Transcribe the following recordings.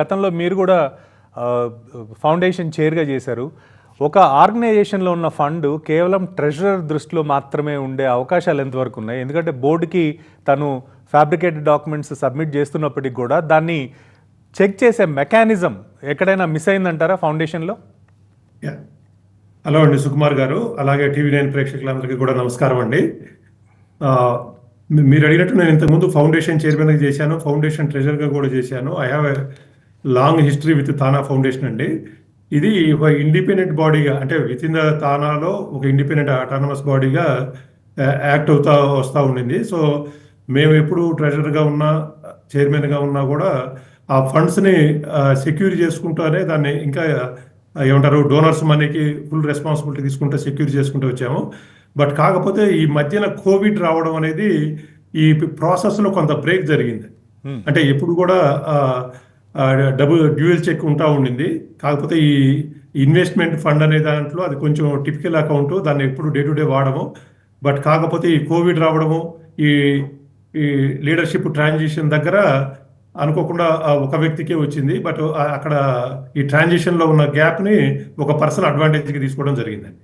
గతంలో మీరు కూడా ఫౌండేషన్ చైర్గా చేశారు. ఒక ఆర్గనైజేషన్లో ఉన్న ఫండ్ కేవలం ట్రెజరర్ దృష్టిలో మాత్రమే ఉండే అవకాశాలు ఎంతవరకు ఉన్నాయి? ఎందుకంటే బోర్డుకి తను ఫ్యాబ్రికేటెడ్ డాక్యుమెంట్స్ సబ్మిట్ చేస్తున్నప్పటికి కూడా దాన్ని చెక్ చేసే మెకానిజం ఎక్కడైనా మిస్ అయిందంటారా ఫౌండేషన్లో? యా. హలో అండి సుకుమార్ గారు. అలాగే టీవీ నైన్ ప్రేక్షకులందరికీ కూడా నమస్కారం అండి. మీరు అడిగినట్టు నేను ఇంతకుముందు ఫౌండేషన్ చైర్మన్గా చేశాను ఫౌండేషన్ ట్రెజర్గా కూడా చేశాను. I have long history with TANA foundation అండి. ఇది ఒక ఇండిపెండెంట్ బాడీగా అంటే విత్ ఇన్ ద తానాలో ఒక ఇండిపెండెంట్ అటానమస్ బాడీగా యాక్ట్ అవుతా వస్తూ ఉండింది. సో మేము ఎప్పుడు ట్రెజరర్గా ఉన్నా చైర్మన్గా ఉన్నా కూడా ఆ ఫండ్స్ని సెక్యూర్ చేసుకుంటూనే దాన్ని ఇంకా ఏమంటారు డోనర్స్ మనీకి ఫుల్ రెస్పాన్సిబిలిటీ తీసుకుంటూ సెక్యూర్ చేసుకుంటూ వచ్చాము. బట్ కాకపోతే ఈ మధ్యన కోవిడ్ రావడం అనేది ఈ ప్రాసెస్లో కొంత బ్రేక్ జరిగింది. అంటే ఎప్పుడు కూడా డబుల్ డ్యూయల్ చెక్ ఉంటా ఉండింది. కాకపోతే ఈ ఇన్వెస్ట్మెంట్ ఫండ్ అనే దాంట్లో అది కొంచెం టిపికల్ అకౌంట్ దాన్ని ఎప్పుడు డే టు డే వాడము. బట్ కాకపోతే ఈ కోవిడ్ రావడము ఈ ఈ లీడర్షిప్ ట్రాన్సిషన్ దగ్గర అనుకోకుండా ఒక వ్యక్తికే వచ్చింది. బట్ అక్కడ ఈ ట్రాన్సిషన్లో ఉన్న గ్యాప్ని ఒక పర్సన్ అడ్వాంటేజ్కి తీసుకోవడం జరిగిందండి.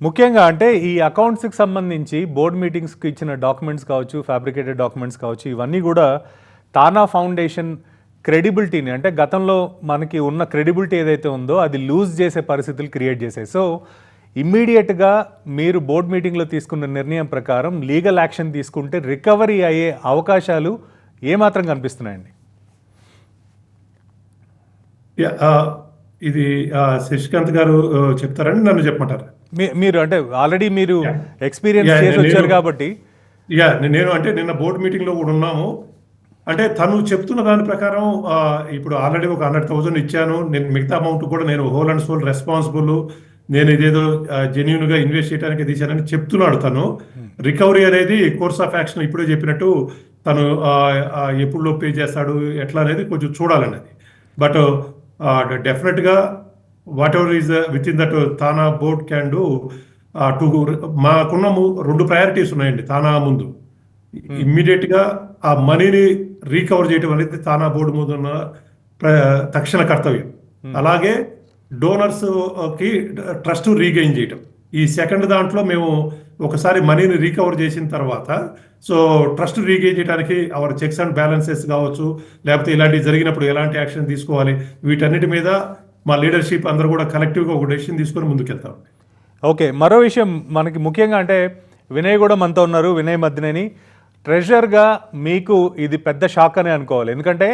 ముఖ్యంగా అంటే ఈ అకౌంట్స్కి సంబంధించి బోర్డ్ మీటింగ్స్కి ఇచ్చిన డాక్యుమెంట్స్ కావచ్చు ఫ్యాబ్రికేటెడ్ డాక్యుమెంట్స్ కావచ్చు ఇవన్నీ కూడా తానా ఫౌండేషన్ క్రెడిబిలిటీని అంటే గతంలో మనకి ఉన్న క్రెడిబిలిటీ ఏదైతే ఉందో అది లూజ్ చేసే పరిస్థితులు క్రియేట్ చేశాయి సో ఇమ్మీడియట్గా మీరు బోర్డ్ మీటింగ్లో తీసుకున్న నిర్ణయం ప్రకారం లీగల్ యాక్షన్ తీసుకుంటే రికవరీ అయ్యే అవకాశాలు ఏమాత్రం కనిపిస్తున్నాయండి? ఇది శశికాంత్ గారు చెప్తారని నన్ను చెప్పమంటారు. మీరు అంటే ఆల్రెడీ మీరు. ఎక్స్పీరియన్స్ చేసి వచ్చారు కాబట్టి. యా నేను అంటే నిన్న బోర్డు మీటింగ్లో కూడా ఉన్నాము. అంటే తను చెప్తున్న దాని ప్రకారం ఇప్పుడు ఆల్రెడీ ఒక హండ్రెడ్ థౌసండ్ ఇచ్చాను. నేను మిగతా అమౌంట్ కూడా నేను హోల్ అండ్ సోల్ రెస్పాన్సిబుల్ నేను ఇదేదో జెన్యున్గా ఇన్వెస్ట్ చేయడానికి తీశానని చెప్తున్నాడు తను. రికవరీ అనేది కోర్స్ ఆఫ్ యాక్షన్ ఇప్పుడే చెప్పినట్టు తను ఎప్పుడు పే చేస్తాడు ఎట్లా అనేది కొంచెం చూడాలన్నది. బట్ డెఫినెట్గా whatever is with in that TANA board can do to మాకున్న రెండు ప్రయారిటీస్ ఉన్నాయండి తానా ముందు. ఇమ్మీడియట్గా ఆ మనీని రీకవర్ చేయడం అనేది తానా బోర్డు ముందు ఉన్న తక్షణ కర్తవ్యం. అలాగే డోనర్స్కి ట్రస్ట్ రీగెయిన్ చేయటం. ఈ సెకండ్ దాంట్లో మేము ఒకసారి మనీని రీకవర్ చేసిన తర్వాత సో ట్రస్ట్ రీగెయిన్ చేయడానికి అవర్ చెక్స్ అండ్ బ్యాలెన్సెస్ కావచ్చు లేకపోతే ఇలాంటివి జరిగినప్పుడు ఎలాంటి యాక్షన్ తీసుకోవాలి వీటన్నిటి మీద మా లీడర్షిప్ అందరూ కూడా కలెక్టివ్గా ఒక డెసిషన్ తీసుకొని ముందుకెళ్తాం. ఓకే మరో విషయం మనకి ముఖ్యంగా అంటే వినయ్ కూడా మనతో ఉన్నారు వినయ్ మధ్యనేని. ట్రెజర్గా మీకు ఇది పెద్ద షాక్ అని అనుకోవాలి. ఎందుకంటే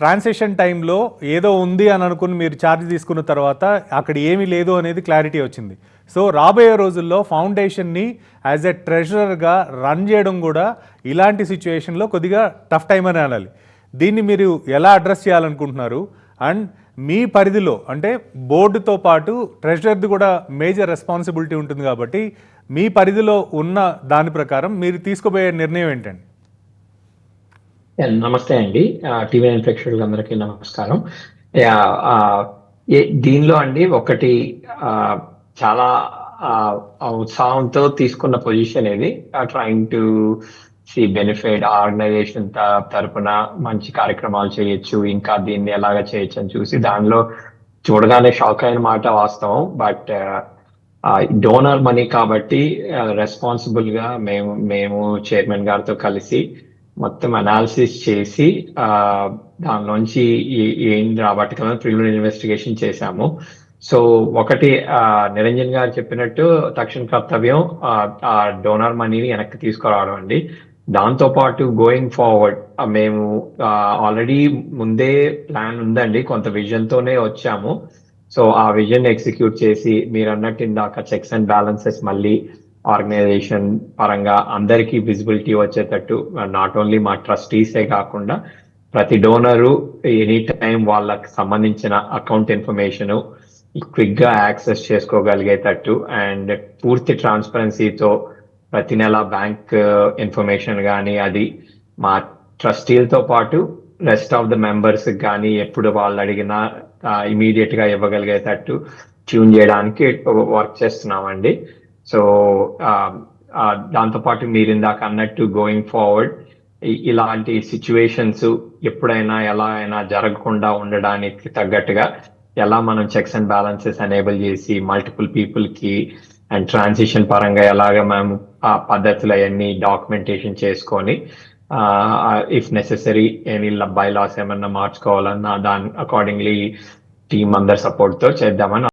ట్రాన్సాక్షన్ టైంలో ఏదో ఉంది అని అనుకుని మీరు ఛార్జ్ తీసుకున్న తర్వాత అక్కడ ఏమీ లేదు అనేది క్లారిటీ వచ్చింది. సో రాబోయే రోజుల్లో ఫౌండేషన్ని యాజ్ ఎ ట్రెజరర్గా రన్ చేయడం కూడా ఇలాంటి సిచ్యువేషన్లో కొద్దిగా టఫ్ టైం అని అనాలి. దీన్ని మీరు ఎలా అడ్రస్ చేయాలనుకుంటున్నారు? అండ్ మీ పరిధిలో అంటే బోర్డుతో పాటు ట్రెజరర్ది కూడా మేజర్ రెస్పాన్సిబిలిటీ ఉంటుంది కాబట్టి మీ పరిధిలో ఉన్న దాని ప్రకారం మీరు తీసుకోబోయే నిర్ణయం ఏంటండి? నమస్తే అండి. టీవీ నైన్ ప్రేక్షకులందరికీ నమస్కారం. దీనిలో అండి ఒకటి చాలా ఉత్సాహంతో తీసుకున్న పొజిషన్ ఇది trying to see benefit organisation తరపున మంచి కార్యక్రమాలు చేయొచ్చు ఇంకా దీన్ని ఎలాగ చేయొచ్చు అని చూసి దానిలో చూడగానే షాక్ అయిన మాట వాస్తవం. బట్ డోనర్ మనీ కాబట్టి రెస్పాన్సిబుల్గా మేము మేము చైర్మన్ గారితో కలిసి మొత్తం అనాలిసిస్ చేసి ఆ, దానిలోంచి ఏం రాబట్టుకోవాలని ప్రిలిమినరీ ఇన్వెస్టిగేషన్ చేశాము. సో ఒకటి నిరంజన్ గారు చెప్పినట్టు తక్షణ కర్తవ్యం ఆ, ఆ డోనర్ మనీని వెనక్కి తీసుకురావడం అండి. దాంతో పాటు గోయింగ్ ఫార్వర్డ్ మేము ఆల్రెడీ ముందే ప్లాన్ ఉందండి. కొంత విజన్ తోనే వచ్చాము. సో ఆ విజన్ ఎగ్జిక్యూట్ చేసి మీరు అన్నట్టు ఇందాక చెక్స్ అండ్ బ్యాలెన్సెస్ మళ్ళీ ఆర్గనైజేషన్ పరంగా అందరికీ విజిబిలిటీ వచ్చేటట్టు నాట్ ఓన్లీ మా ట్రస్టీసే కాకుండా ప్రతి డోనరు ఎనీ టైం వాళ్ళకి సంబంధించిన అకౌంట్ ఇన్ఫర్మేషన్ క్విక్గా యాక్సెస్ చేసుకోగలిగేటట్టు అండ్ పూర్తి ట్రాన్స్పరెన్సీతో ప్రతి నెల బ్యాంక్ uh, ఇన్ఫర్మేషన్ కానీ అది మా ట్రస్టీలతో పాటు రెస్ట్ ఆఫ్ ద మెంబర్స్ కానీ ఎప్పుడు వాళ్ళు అడిగినా ఇమీడియట్గా ఇవ్వగలిగేటట్టు ట్యూన్ చేయడానికి వర్క్ చేస్తున్నామండి. సో దాంతోపాటు మీరు ఇందాక అన్నట్టు గోయింగ్ ఫార్వర్డ్ ఇలాంటి సిచ్యువేషన్స్ ఎప్పుడైనా ఎలా అయినా జరగకుండా ఉండడానికి తగ్గట్టుగా ఎలా మనం చెక్స్ అండ్ బ్యాలెన్సెస్ ఎనేబుల్ చేసి మల్టిపుల్ పీపుల్కి అండ్ ట్రాన్సిషన్ పరంగా ఎలాగ మేము ఆ పద్ధతులు అవన్నీ డాక్యుమెంటేషన్ చేసుకొని if necessary any bylaws ఏమన్నా మార్చుకోవాలన్నా దాని అకార్డింగ్లీ టీం అందరి సపోర్ట్తో చేద్దామని